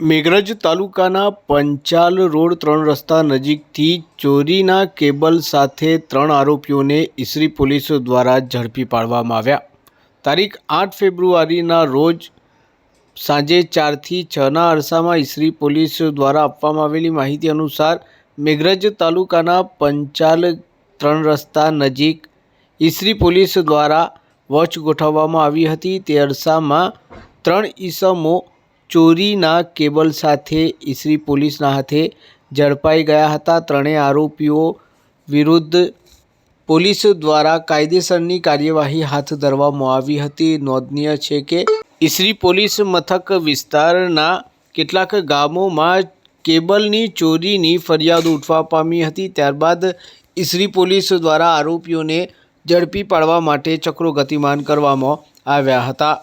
મેઘરજ તાલુકાના પંચાલ રોડ ત્રણ રસ્તા નજીકથી ચોરીના કેબલ સાથે ત્રણ આરોપીઓને ઈસરી પોલીસ દ્વારા ઝડપી પાડવામાં આવ્યા. તારીખ આઠ ફેબ્રુઆરીના રોજ સાંજે ચારથી છના અરસામાં ઈસરી પોલીસ દ્વારા આપવામાં આવેલી માહિતી અનુસાર મેઘરજ તાલુકાના પંચાલ ત્રણ રસ્તા નજીક ઈસરી પોલીસ દ્વારા વોચ ગોઠવવામાં આવી હતી. તે અરસામાં ત્રણ ઈસમો ચોરીના કેબલ સાથે ઈસરી પોલીસના હાથે ઝડપાઈ ગયા હતા. ત્રણેય આરોપીઓ વિરુદ્ધ પોલીસ દ્વારા કાયદેસરની કાર્યવાહી હાથ ધરવામાં આવી હતી. નોંધનીય છે કે ઈસરી પોલીસ મથક વિસ્તારના કેટલાક ગામોમાં કેબલની ચોરીની ફરિયાદો ઉઠવા પામી હતી. ત્યારબાદ ઈસરી પોલીસ દ્વારા આરોપીઓને ઝડપી પાડવા માટે ચક્રો ગતિમાન કરવામાં આવ્યા હતા.